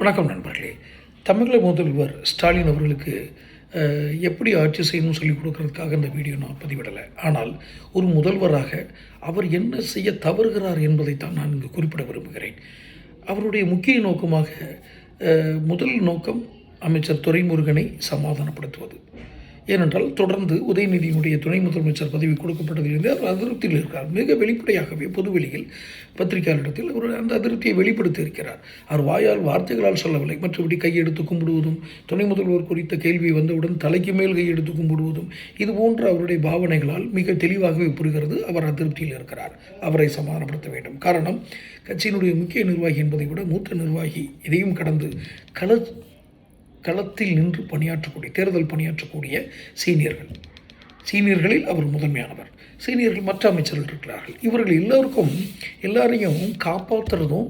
வணக்கம் நண்பர்களே. தமிழக முதல்வர் ஸ்டாலின் அவர்களுக்கு எப்படி ஆட்சி செய்யணும்னு சொல்லிக் கொடுக்கறதுக்காக இந்த வீடியோ நான் பதிவிடலை. ஆனால் ஒரு முதல்வராக அவர் என்ன செய்ய தவறுகிறார் என்பதைத்தான் நான் இங்கு குறிப்பிட விரும்புகிறேன். அவருடைய முக்கிய நோக்கமாக முதல் நோக்கம் அமைச்சர் துரைமுருகனை சமாதானப்படுத்துவது. ஏனென்றால் தொடர்ந்து உதயநிதியினுடைய துணை முதலமைச்சர் பதவி கொடுக்கப்பட்டதிலிருந்து அவர் அதிருப்தியில் இருக்கிறார் மிக வெளிப்படையாகவே பொதுவெளியில் பத்திரிகையாளரிடத்தில் அவர் அந்த அதிருப்தியை வெளிப்படுத்தி இருக்கிறார். அவர் வாயால் வார்த்தைகளால் சொல்லவில்லை. மற்றபடி கையெடுத்து கும்பிடுவதும் துணை முதல்வர் குறித்த கேள்வி வந்தவுடன் தலைக்கு மேல் கையெடுத்து கும்பிடுவதும் இது போன்ற அவருடைய பாவனைகளால் மிக தெளிவாகவே புரிகிறது. அவர் அதிருப்தியில் இருக்கிறார். அவரை சமாதானப்படுத்த வேண்டும். காரணம் கட்சியினுடைய முக்கிய நிர்வாகி என்பதை விட மூத்த நிர்வாகி இதையும் கடந்து கள களத்தில் நின்று பணியாற்றக்கூடிய தேர்தல் பணியாற்றக்கூடிய சீனியர்கள். சீனியர்களில் அவர் முதன்மையானவர். சீனியர்கள் மற்ற அமைச்சர்கள் இருக்கிறார்கள். இவர்கள் எல்லோருக்கும் எல்லாரையும் காப்பாற்றுறதும்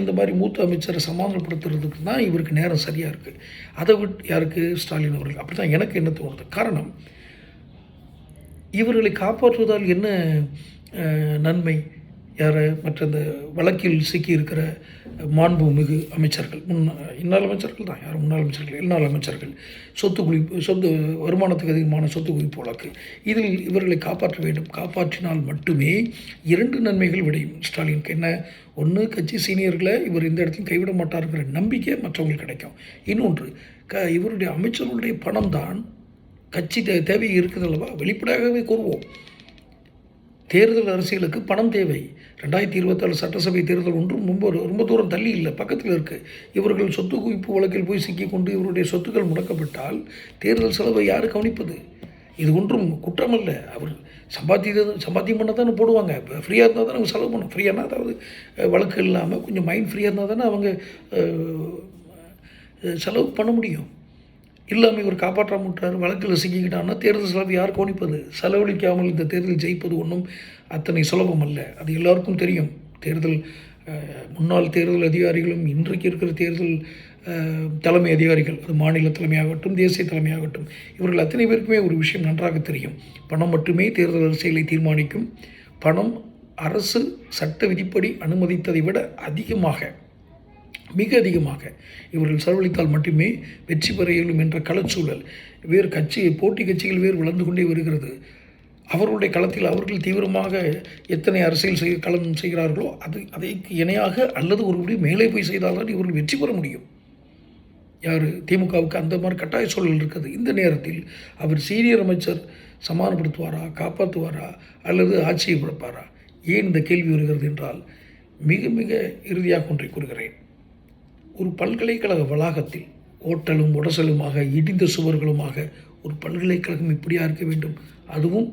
இந்த மாதிரி மூத்த அமைச்சரை சமாதானப்படுத்துறதுக்கு தான் இவருக்கு நேரம் சரியாக இருக்குது அதை விட்டு யாருக்கு? ஸ்டாலின் அவர்கள். அப்படி தான் எனக்கு என்ன தோணுது? காரணம் இவர்களை காப்பாற்றுவதால் என்ன நன்மை? யாரை மற்ற இந்த வழக்கில் சிக்கியிருக்கிற மாண்புமிகு அமைச்சர்கள் முன் இன்னால் அமைச்சர்கள் தான் யார் முன்னாள் அமைச்சர்கள் இன்னால் அமைச்சர்கள். சொத்து குவிப்பு சொத்து வருமானத்துக்கு அதிகமான சொத்து குவிப்பு வழக்கு. இதில் இவர்களை காப்பாற்ற வேண்டும். காப்பாற்றினால் மட்டுமே இரண்டு நன்மைகள் விடையும். ஸ்டாலினுக்கு என்ன ஒன்று கட்சி சீனியர்களை இவர் இந்த இடத்தையும் கைவிட மாட்டாருங்கிற நம்பிக்கை மற்றவங்களுக்கு கிடைக்கும். இன்னொன்று க இவருடைய அமைச்சர்களுடைய பணம் தான் கட்சி தே தேவை இருக்குது அல்லவா? வெளிப்படையாகவே கூறுவோம். தேர்தல் அரசியலுக்கு பணம் தேவை. ரெண்டாயிரத்தி இருபத்தாறு சட்டசபை தேர்தல் ஒன்றும் ரொம்ப ரொம்ப தூரம் தள்ளி இல்லை. பக்கத்தில் இருக்குது இவர்கள் சொத்து குவிப்பு வழக்கில் போய் சிக்கிக்கொண்டு இவருடைய சொத்துக்கள் முடக்கப்பட்டால் தேர்தல் செலவை யார் கவனிப்பது? இது ஒன்றும் குற்றம் அல்ல. அவர் சம்பாத்தியது சம்பாத்தியம் பண்ண தானே போடுவாங்க. இப்போ ஃப்ரீயாக இருந்தால் தானே அவங்க செலவு பண்ணும் ஃப்ரீயானா அதாவது வழக்கு இல்லாமல் கொஞ்சம் மைண்ட் ஃப்ரீயாக இருந்தால் தானே அவங்க செலவு பண்ண முடியும். இல்லாமல் இவர் காப்பாற்ற விட்டார் வழக்கில் சிக்கிக்கிட்டான்னா தேர்தல் செலவு யார் கோணிப்பது செலவழிக்காமல் இந்த தேர்தல் ஜெயிப்பது ஒன்றும் அத்தனை சுலபம் அல்ல. அது எல்லாருக்கும் தெரியும். தேர்தல் முன்னாள் தேர்தல் அதிகாரிகளும் இன்றைக்கு இருக்கிற தேர்தல் தலைமை அதிகாரிகள் அது மாநில தலைமையாகட்டும் தேசிய தலைமையாகட்டும் இவர்கள் அத்தனை பேருக்குமே ஒரு விஷயம் நன்றாக தெரியும். பணம் மட்டுமே தேர்தல் அரசியலை தீர்மானிக்கும். பணம் அரசு சட்ட விதிப்படி அனுமதித்ததை விட அதிகமாக மிக அதிகமாக. இவர்கள் செலவழித்தால் மட்டுமே வெற்றி பெற இயலும் என்ற களச்சூழல். வேறு கட்சி போட்டி கட்சிகள் வேறு வளர்ந்து கொண்டே வருகிறது. அவர்களுடைய களத்தில் அவர்கள் தீவிரமாக எத்தனை அரசியல் செய்ய களம் செய்கிறார்களோ அது அதைக்கு இணையாக அல்லது ஒருபடி மேலே போய் செய்தால்தான் இவர்கள் வெற்றி பெற முடியும். யார்? திமுகவுக்கு அந்த மாதிரி கட்டாய சூழல் இருக்குது. இந்த நேரத்தில் அவர் சீனியர் அமைச்சர் சமாதானப்படுத்துவாரா காப்பாற்றுவாரா அல்லது ஆட்சியை பிறப்பாரா? ஏன் இந்த கேள்வி வருகிறது என்றால் மிக மிக இறுதியாக ஒன்றை கூறுகிறேன். ஒரு பல்கலைக்கழக வளாகத்தில் ஓட்டலும் உடசலுமாக இடிந்த சுவர்களுமாக ஒரு பல்கலைக்கழகம் இப்படியாக இருக்க வேண்டும்? அதுவும்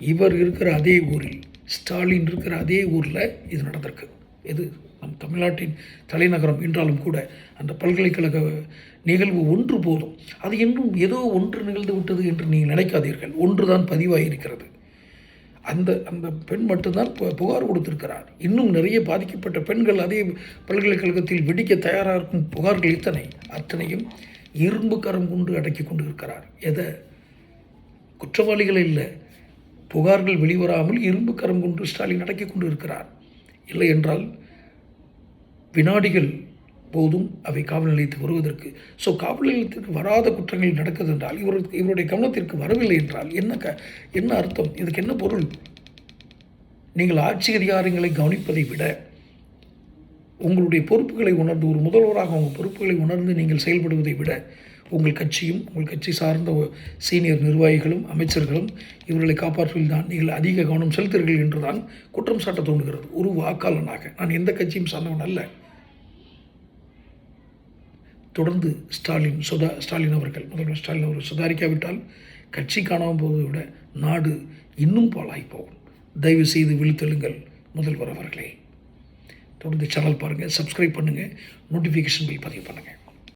இவர் இருக்கிற அதே ஊரில் ஸ்டாலின் இருக்கிற அதே ஊரில் இது நடந்திருக்கு. இது நம் தமிழ்நாட்டின் தலைநகரம் என்றாலும் கூட அந்த பல்கலைக்கழக நிகழ்வு ஒன்று போதும். அது இன்னும் ஏதோ ஒன்று நிகழ்ந்து விட்டது என்று நீங்கள் நினைக்காதீர்கள். ஒன்று தான் பதிவாகியிருக்கிறது அந்த அந்த பெண் மட்டும்தான் பு- புகார் கொடுத்திருக்கிறார். இன்னும் நிறைய பாதிக்கப்பட்ட பெண்கள் அதே பல்கலைக்கழகத்தில் வெடிக்க தயாராக இருக்கும் புகார்கள் இத்தனை. அத்தனையும் இரும்பு கரம் கொண்டு அடக்கி கொண்டு இருக்கிறார் எதை? குற்றவாளிகள் இல்லை. புகார்கள் வெளிவராமல் இரும்பு கரம் கொண்டு ஸ்டாலின் அடக்கி கொண்டு இருக்கிறார் இல்லை என்றால் வினாடிகள் போதும் அவை காவல் நிலையத்துக்கு வருவதற்கு. ஸோ காவல் நிலையத்திற்கு வராத குற்றங்கள் நடக்குது என்றால் இவர் இவருடைய கவனத்திற்கு வரவில்லை என்றால் என்ன க என்ன அர்த்தம்? இதுக்கு என்ன பொருள்? நீங்கள் ஆட்சி அதிகாரங்களை கவனிப்பதை விட உங்களுடைய பொறுப்புகளை உணர்ந்து ஒரு முதல்வராக உங்கள் பொறுப்புகளை உணர்ந்து நீங்கள் செயல்படுவதை விட உங்கள் கட்சியும் உங்கள் கட்சி சார்ந்த சீனியர் நிர்வாகிகளும் அமைச்சர்களும் இவர்களை காப்பாற்றுவதில் தான் நீங்கள் அதிக கவனம் செலுத்துகிறீர்கள் என்றுதான் குற்றம் சாட்ட தோணுகிறது ஒரு வாக்காளனாக. நான் எந்த கட்சியும் சார்ந்தவன் அல்ல. தொடர்ந்து ஸ்டாலின் சுதா ஸ்டாலின் அவர்கள் முதல்வர் ஸ்டாலின் அவர்கள் சுதாரிக்காவிட்டால் கட்சி காணாமல் போவதை விட நாடு இன்னும் பாழாய் தயவு செய்து விழுத்தெழுங்கள் முதல்வர் அவர்களே. தொடர்ந்து சேனல் பாருங்கள் சப்ஸ்கிரைப் பண்ணுங்கள் நோட்டிஃபிகேஷன் பில் பதிவு பண்ணுங்கள்